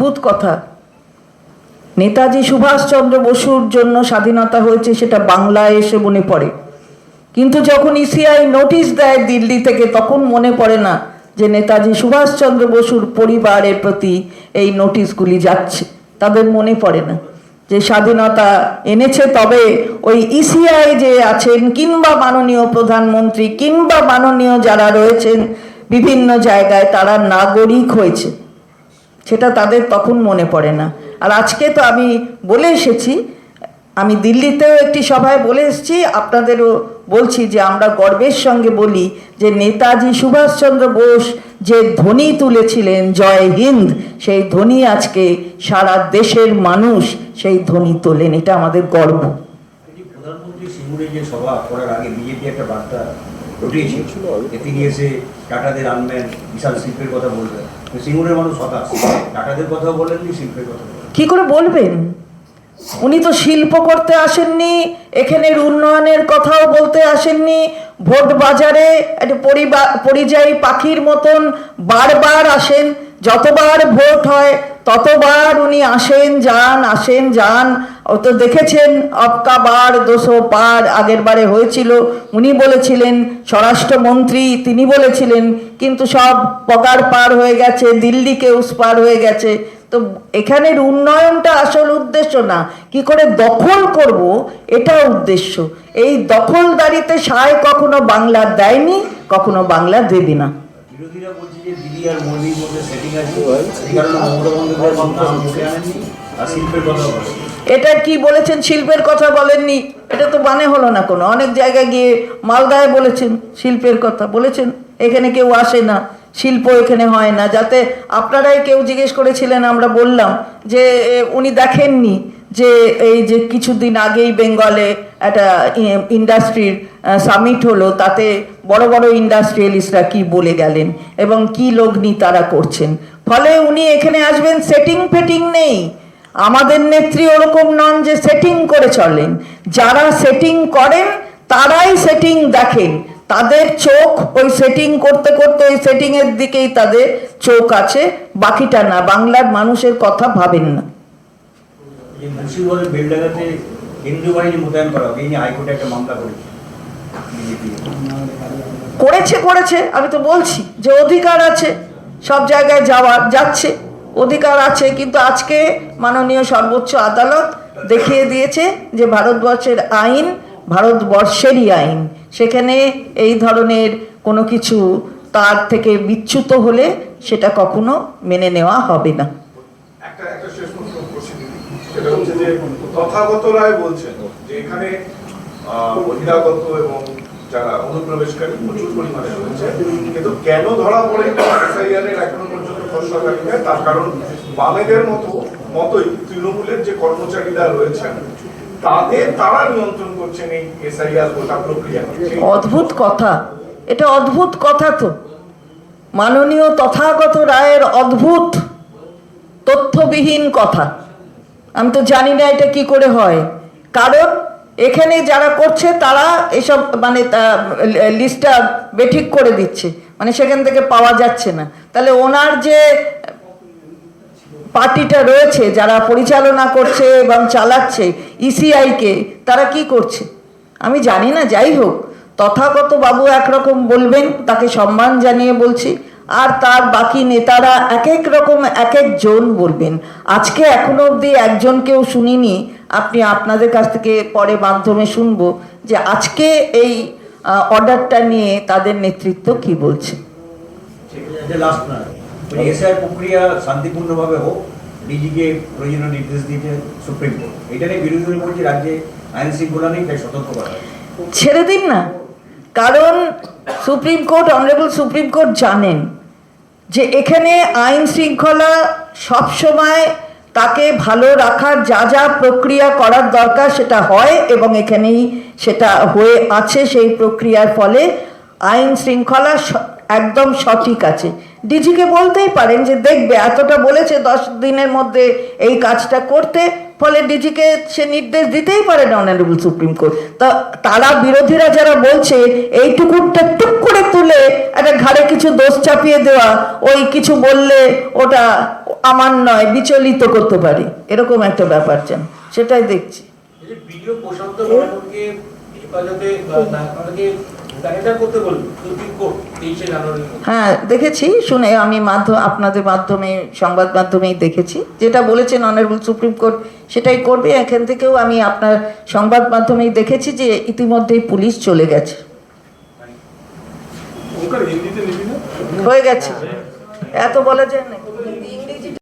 অদ্ভুত কথা। নেতাজি সুভাষচন্দ্র বসুর জন্য স্বাধীনতা হয়েছে সেটা বাংলায় এসে মনে পড়ে। কিন্তু যখন ইসিআই নোটিশ দেয় দিল্লি থেকে, তখন মনে পড়ে না যে নেতাজি সুভাষচন্দ্র বসুর পরিবারের প্রতি এই নোটিশগুলি যাচ্ছে। তাদের মনে পড়ে না যে স্বাধীনতা এনেছে তবে ওই ইসিআই যে আছেন কিংবা মাননীয় প্রধানমন্ত্রী কিংবা মাননীয় যারা রয়েছেন বিভিন্ন জায়গায় তারা নাগরিক হয়েছে। সেটা তাদের তখন মনে পড়ে না। আর আজকে তো আমি বলে এসেছি আমি দিল্লিতেও একটি সভায় বলে এসেছি আপনাদেরও বলছি যে আমরা গর্বের সঙ্গে বলি যে নেতাজি সুভাষচন্দ্র বোস যে ধ্বনি তুলেছিলেন জয় হিন্দ সেই ধ্বনি আজকে সারা দেশের মানুষ সেই ধ্বনি তোলেন এটা আমাদের গর্ব। প্রধানমন্ত্রী সিঙ্গুরে যে সভা করার আগে বিজেপি একটা বার্তা রটিয়েছিল তিনি এসে টাটাদের আনবেন বিশাল শিল্পের কথা বলবেন। তো সিঙ্গুরের মানুষ, হতাশ। টাটাদের বলেননি শিল্পের কথা কি করে বলবেন? উনি তো শিল্প করতে আসেননি এখানের উন্নয়নের কথাও বলতে আসেননি, ভোট বাজারে একটা পরিযায়ী পাখির মতন বারবার আসেন। যতবার ভোট হয়, ততবার উনি আসেন যান আসেন যান। তো দেখেছেন অপকা বার দোষো পার আগের বারে হয়েছিল। উনি বলেছিলেন, স্বরাষ্ট্রমন্ত্রী, তিনি বলেছিলেন, কিন্তু সব পকার পার হয়ে গেছে, দিল্লিকে উস পার হয়ে গেছে। তো এখানের উন্নয়নটা আসল উদ্দেশ্য না। কি করে দখল করব এটা উদ্দেশ্য। এই দখলদারিতে সায় কখনো বাংলা দেয়নি, কখনো বাংলা দেবে না। বিরোধীরা বলছে যে দিদি আর মোদির মধ্যে সেটিং আছে। এই কারণে মমতা বন্দ্যোপাধ্যায় নাম মুখে আনেননি আর শিল্পের কথাও বলেন এটা কি বলেছেন? শিল্পের কথা বলেননি? এটা তো মানে হলো না কোনো। অনেক জায়গায় গিয়ে মালদায় বলেছেন শিল্পের কথা। বলেছেন, এখানে কেউ আসে না, শিল্প এখানে হয় না। যাতে আপনারাই কেউ জিজ্ঞেস করেছিলেন, আমরা বললাম যে উনি দেখেননি যে, এই যে কিছুদিন আগেই বেঙ্গলে একটা ইন্ডাস্ট্রির সামিট হলো। তাতে বড় বড় ইন্ডাস্ট্রিয়ালিস্টরা কি বলে গেলেন এবং কি লগ্নি তারা করছেন? ফলে উনি এখানে আসবেন সেটিং ফেটিং নেই। আমাদের নেত্রী ওরকম নন যে সেটিং করে চলেন। যারা সেটিং করেন, তারাই সেটিং দেখেন। তাদের চোখ ওই সেটিং করতে করতে ওই সেটিং এর দিকেই তাদের চোখ আছে, বাকিটা না। বাংলার মানুষের কথা ভাবেন না। কেন্দ্রীয় বাহিনী মোতায়েন করা হবে এই হাইকোর্টে একটা মামলা করেছে। করেছে করেছে, আমি তো বলছি যে অধিকার আছে, সব জায়গায় যাওয়ার যাচ্ছে, অধিকার আছে, কিন্তু আজকে মাননীয় সর্বোচ্চ আদালত দেখিয়ে দিয়েছে যে ভারতবর্ষের আইন ভারতবর্ষেরই আইন। সেখানে এই ধরনের কোনো কিছু তার থেকে বিচ্যুত হলে সেটা কখনো মেনে নেওয়া হবে না। তথাগত রায় বলছেন যে এখানে এবং যারা অনুপ্রবেশকারী প্রচুর পরিমাণে রয়েছে। কিন্তু কেন ধরা পড়ে এখনও পর্যন্ত খসড়া তালিকায় তার কারণ বামেদের মতো, মতোই তৃণমূলের যে কর্মচারীরা রয়েছেন, তাদের তারা নিয়ন্ত্রণ করছেন এই এসআইআর গোটা প্রক্রিয়া। অদ্ভুত কথা। এটা অদ্ভুত কথা তো। মাননীয় তথাগত রায়ের অদ্ভুত, তথ্যবিহীন কথা। আমি তো জানি না এটা কি করে হয়। কারণ এখানে যারা করছে, তারা এসব মানে লিস্টটা বেঠিক করে দিচ্ছে। মানে সেখান থেকে পাওয়া যাচ্ছে না। তাহলে ওনার যে পার্টিটা রয়েছে, যারা পরিচালনা করছে এবং চালাচ্ছে ইসিআইকে তারা কি করছে? আমি জানি না, যাই হোক। তথাগত বাবু একরকম বলবেন, তাকে সম্মান জানিয়ে বলছি। আর তার বাকি নেতারা এক এক রকম এক এক জন বলবেন। আজকে এখনও অবধি একজনকেও শুনিনি। আপনি আপনাদের কাছ থেকে পরে মাধ্যমে শুনব যে আজকে এই অর্ডারটা নিয়ে তাদের নেতৃত্ব কি বলছে। প্রক্রিয়া শান্তিপূর্ণভাবে হোক ডিজিকে প্রয়োজনীয় নির্দেশ দিয়েছে সুপ্রিম কোর্ট। এটা নিয়ে বিরোধীরা বলছে রাজ্যে আইন শৃঙ্খলা নেই তাই সতর্ক করা ছেড়ে দিন না। কারণ Supreme Court honourable Supreme Court জানেন যে এখানে আইন শৃঙ্খলা সবসময় তাকে ভালো রাখার যা যা প্রক্রিয়া করার দরকার সেটা হয় এবং এখানেই সেটা হয়ে আছে সেই প্রক্রিয়ার ফলে আইন শৃঙ্খলা একদম সঠিক আছে। ডিজিকে বলতেই পারেন যে দেখবে এতটা বলেছে দশ দিনের মধ্যে এই কাজটা করতে, ফলে ডিজিকে সে নির্দেশ দিতেই পারে অনারেবল সুপ্রিম কোর্ট। তা, তারা বিরোধীরা যারা বলছে, এইটুকুটা টুক করে তুলে একটা ঘাড়ে কিছু দোষ চাপিয়ে দেওয়া ওই কিছু বললে ওটা আমার নয় বিচলিত করতে পারি। এরকম একটা ব্যাপার যেন সেটাই দেখছি। হ্যাঁ দেখেছি শুনে আমি মাধ্যম আপনাদের মাধ্যমে সংবাদ মাধ্যমেই দেখেছি। যেটা বলেছেন অনারেবল সুপ্রিম কোর্ট সেটাই করবে। এখান থেকেও আমি আপনার সংবাদ মাধ্যমেই দেখেছি যে ইতিমধ্যেই পুলিশ চলে গেছে। হয়ে গেছে। এত বলা যায় না।